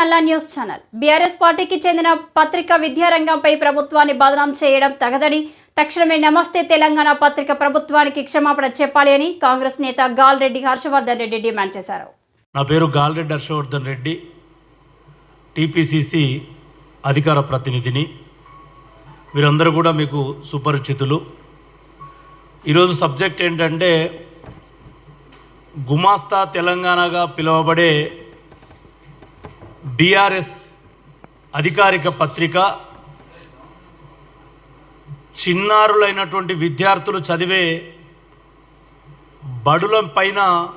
నల్లా news channel. BRS పార్టీకి చెందిన పత్రిక విద్యారంగంపై ప్రభుత్వాన్ని బదనాం చేయడం తగదని తక్షణమే నమస్తే తెలంగాణ పత్రిక ప్రభుత్వానికి క్షమాపణ చెప్పాలి అని కాంగ్రెస్ నేత గాల్రెడ్డి హర్షవర్ధన్ రెడ్డి డిమాండ్ చేశారు. నా పేరు గాల్రెడ్డి హర్షవర్ధన్ రెడ్డి టీపీసీసీ అధికార ప్రతినిధిని. వీరందరూ కూడా మీకు సుపరిచితులు. ఈరోజు సబ్జెక్ట్ ఏంటంటే గుమాస్తా తెలంగాణగా పిలువబడే బీఆర్ఎస్ అధికారిక పత్రిక. చిన్నారులైనటువంటి విద్యార్థులు చదివే బడుల పైన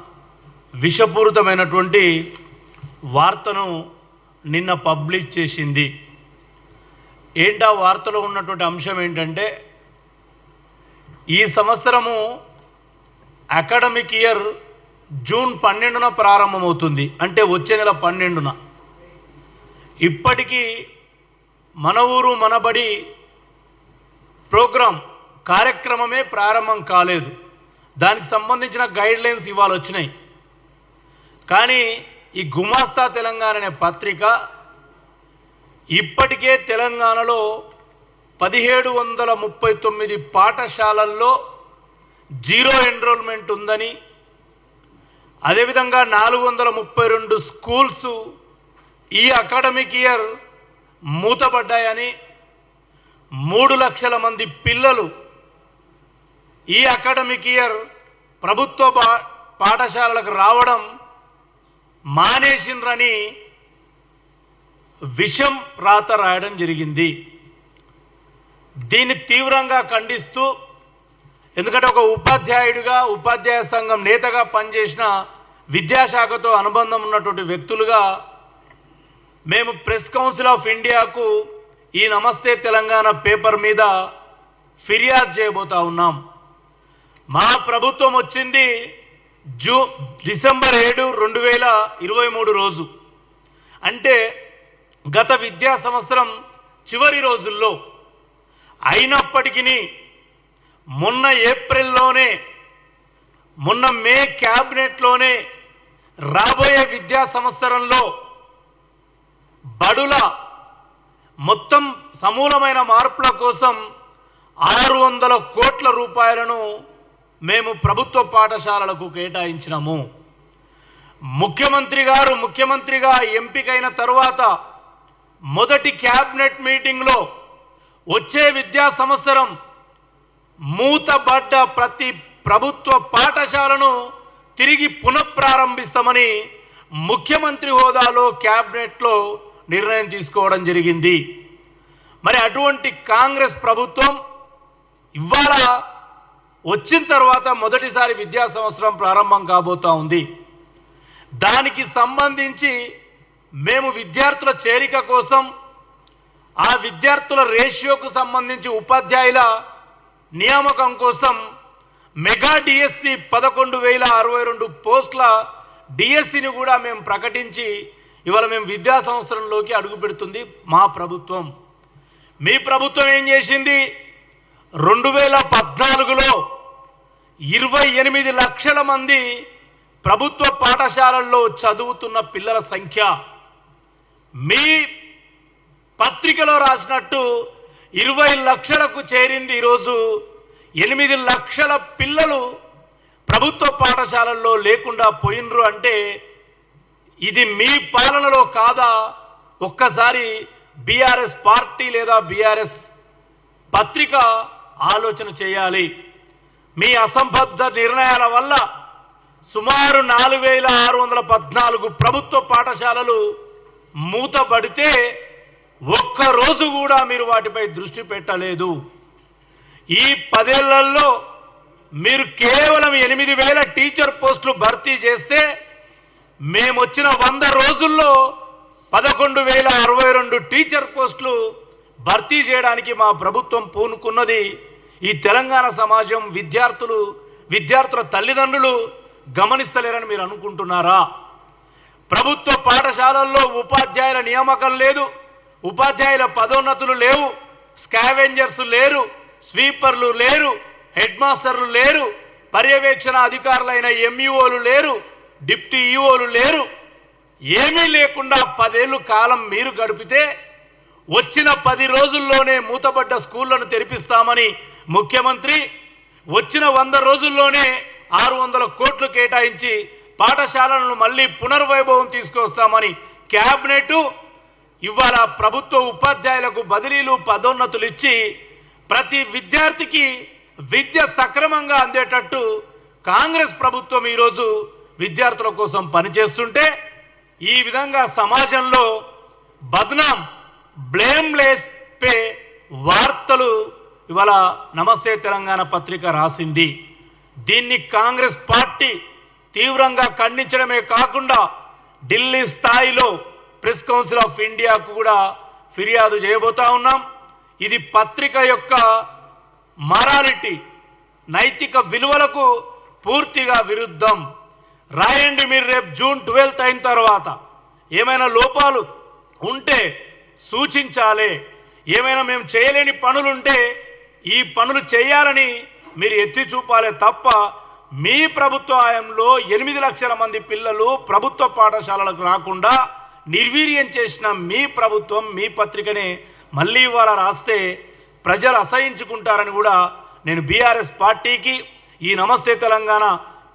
విషపూరితమైనటువంటి వార్తను నిన్న పబ్లిష్ చేసింది. ఏంటా వార్తలో ఉన్నటువంటి అంశం ఏంటంటే ఈ సంవత్సరము అకాడమిక్ ఇయర్ జూన్ పన్నెండున ప్రారంభమవుతుంది. అంటే వచ్చే నెల పన్నెండున. ఇప్పటికీ మన ఊరు మనబడి ప్రోగ్రాం కార్యక్రమమే ప్రారంభం కాలేదు. దానికి సంబంధించిన గైడ్ లైన్స్ ఇవాళ వచ్చినాయి. కానీ ఈ గుమాస్తా తెలంగాణ అనే పత్రిక ఇప్పటికే తెలంగాణలో పదిహేడు వందల ముప్పై తొమ్మిది పాఠశాలల్లో జీరో ఎన్రోల్మెంట్ ఉందని అదేవిధంగా నాలుగు వందల ముప్పై రెండు స్కూల్స్ ఈ అకాడమిక్ ఇయర్ మూతపడ్డాయని మూడు లక్షల మంది పిల్లలు ఈ అకాడమిక్ ఇయర్ ప్రభుత్వ పా పాఠశాలలకు రావడం మానేసిండ్రని విషం రాత రాయడం జరిగింది. దీన్ని తీవ్రంగా ఖండిస్తూ ఎందుకంటే ఒక ఉపాధ్యాయుడిగా ఉపాధ్యాయ సంఘం నేతగా పనిచేసిన విద్యాశాఖతో అనుబంధం ఉన్నటువంటి వ్యక్తులుగా మేము ప్రెస్ కౌన్సిల్ ఆఫ్ ఇండియాకు ఈ నమస్తే తెలంగాణ పేపర్ మీద ఫిర్యాదు చేయబోతా ఉన్నాం. మా ప్రభుత్వం వచ్చింది జూ డిసెంబర్ ఏడు రెండు వేల ఇరవై మూడు రోజు. అంటే గత విద్యా సంవత్సరం చివరి రోజుల్లో అయినప్పటికీ మొన్న ఏప్రిల్లోనే మొన్న మే క్యాబినెట్లోనే రాబోయే విద్యా సంవత్సరంలో బడుల మొత్తం సమూలమైన మార్పుల కోసం ఆరు వందల కోట్ల రూపాయలను మేము ప్రభుత్వ పాఠశాలలకు కేటాయించినాము. ముఖ్యమంత్రి గారు ముఖ్యమంత్రిగా ఎంపికైన తరువాత మొదటి క్యాబినెట్ మీటింగ్లో వచ్చే విద్యా సంవత్సరం మూతబడ్డ ప్రతి ప్రభుత్వ పాఠశాలను తిరిగి పునఃప్రారంభిస్తామని ముఖ్యమంత్రి హోదాలో క్యాబినెట్లో నిర్ణయం తీసుకోవడం జరిగింది. మరి అటువంటి కాంగ్రెస్ ప్రభుత్వం ఇవాళ వచ్చిన తర్వాత మొదటిసారి విద్యా సంవత్సరం ప్రారంభం కాబోతా ఉంది. దానికి సంబంధించి మేము విద్యార్థుల చేరిక కోసం ఆ విద్యార్థుల రేషియోకు సంబంధించి ఉపాధ్యాయుల నియామకం కోసం మెగా డిఎస్సి పదకొండు వేల అరవై రెండు పోస్టుల డిఎస్సిని కూడా మేము ప్రకటించి ఇవాళ మేము విద్యా సంవత్సరంలోకి అడుగు పెడుతుంది మా ప్రభుత్వం. మీ ప్రభుత్వం ఏం చేసింది? రెండు వేల పద్నాలుగులో ఇరవై ఎనిమిది లక్షల మంది ప్రభుత్వ పాఠశాలల్లో చదువుతున్న పిల్లల సంఖ్య. మీ పత్రికలో రాసినట్టు ఇరవై లక్షలకు చేరింది ఈరోజు ఎనిమిది లక్షల పిల్లలు ప్రభుత్వ పాఠశాలల్లో లేకుండా పోయినరు అంటే ఇది మీ పాలనలో కాదా? ఒక్కసారి బీఆర్ఎస్ పార్టీ లేదా బీఆర్ఎస్ పత్రిక ఆలోచన చేయాలి. మీ అసంబద్ధ నిర్ణయాల వల్ల సుమారు నాలుగు వేల ఆరు వందల పద్నాలుగు ప్రభుత్వ పాఠశాలలు మూతబడితే ఒక్క రోజు కూడా మీరు వాటిపై దృష్టి పెట్టలేదు. ఈ పదేళ్ళలో మీరు కేవలం ఎనిమిది వేల టీచర్ పోస్టులు భర్తీ చేస్తే మేము వచ్చిన వంద రోజుల్లో పదకొండు వేల అరవై రెండు టీచర్ పోస్టులు భర్తీ చేయడానికి మా ప్రభుత్వం పూనుకున్నది. ఈ తెలంగాణ సమాజం విద్యార్థులు విద్యార్థుల తల్లిదండ్రులు గమనిస్తలేరని మీరు అనుకుంటున్నారా? ప్రభుత్వ పాఠశాలల్లో ఉపాధ్యాయుల నియామకం లేదు ఉపాధ్యాయుల పదోన్నతులు లేవు స్కావెంజర్స్ లేరు స్వీపర్లు లేరు హెడ్ మాస్టర్లు లేరు పర్యవేక్షణ అధికారులైన ఎంఈఓలు లేరు డిప్టీ ఈఓలు లేరు. ఏమీ లేకుండా పదేళ్ళు కాలం మీరు గడిపితే వచ్చిన పది రోజుల్లోనే మూతబడ్డ స్కూళ్ళను తెరిపిస్తామని ముఖ్యమంత్రి వచ్చిన వంద రోజుల్లోనే ఆరు వందల కోట్లు కేటాయించి పాఠశాలలను మళ్ళీ పునర్వైభవం తీసుకొస్తామని క్యాబినెట్ ఇవాళ ప్రభుత్వ ఉపాధ్యాయులకు బదిలీలు పదోన్నతులు ఇచ్చి ప్రతి విద్యార్థికి విద్య సక్రమంగా అందేటట్టు కాంగ్రెస్ ప్రభుత్వం ఈరోజు విద్యార్థుల కోసం పనిచేస్తుంటే ఈ విధంగా సమాజంలో బద్నాం బ్లేమ్లెస్ పే వార్తలు ఇవాళ నమస్తే తెలంగాణ పత్రిక రాసింది. దీన్ని కాంగ్రెస్ పార్టీ తీవ్రంగా ఖండించడమే కాకుండా ఢిల్లీ స్థాయిలో ప్రెస్ కౌన్సిల్ ఆఫ్ ఇండియాకు కూడా ఫిర్యాదు చేయబోతా ఉన్నాం. ఇది పత్రిక యొక్క మరాలిటీ నైతిక విలువలకు పూర్తిగా విరుద్ధం. రాయండి మీరు రేపు జూన్ ట్వెల్త్ అయిన తర్వాత. ఏమైనా లోపాలు ఉంటే సూచించాలి. ఏమైనా మేము చేయలేని పనులుంటే ఈ పనులు చేయాలని మీరు ఎత్తి చూపాలే తప్ప మీ ప్రభుత్వ హయాంలో ఎనిమిది లక్షల మంది పిల్లలు ప్రభుత్వ పాఠశాలలకు రాకుండా నిర్వీర్యం చేసిన మీ ప్రభుత్వం మీ పత్రికనే మళ్ళీ ఇవాళ రాస్తే ప్రజలు అసహించుకుంటారని కూడా నేను బీఆర్ఎస్ పార్టీకి ఈ నమస్తే తెలంగాణ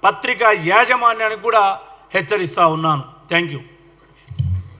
పత్రిక యాజమాన్యానికి కూడా హెచ్చరిస్తూ ఉన్నాను. Thank you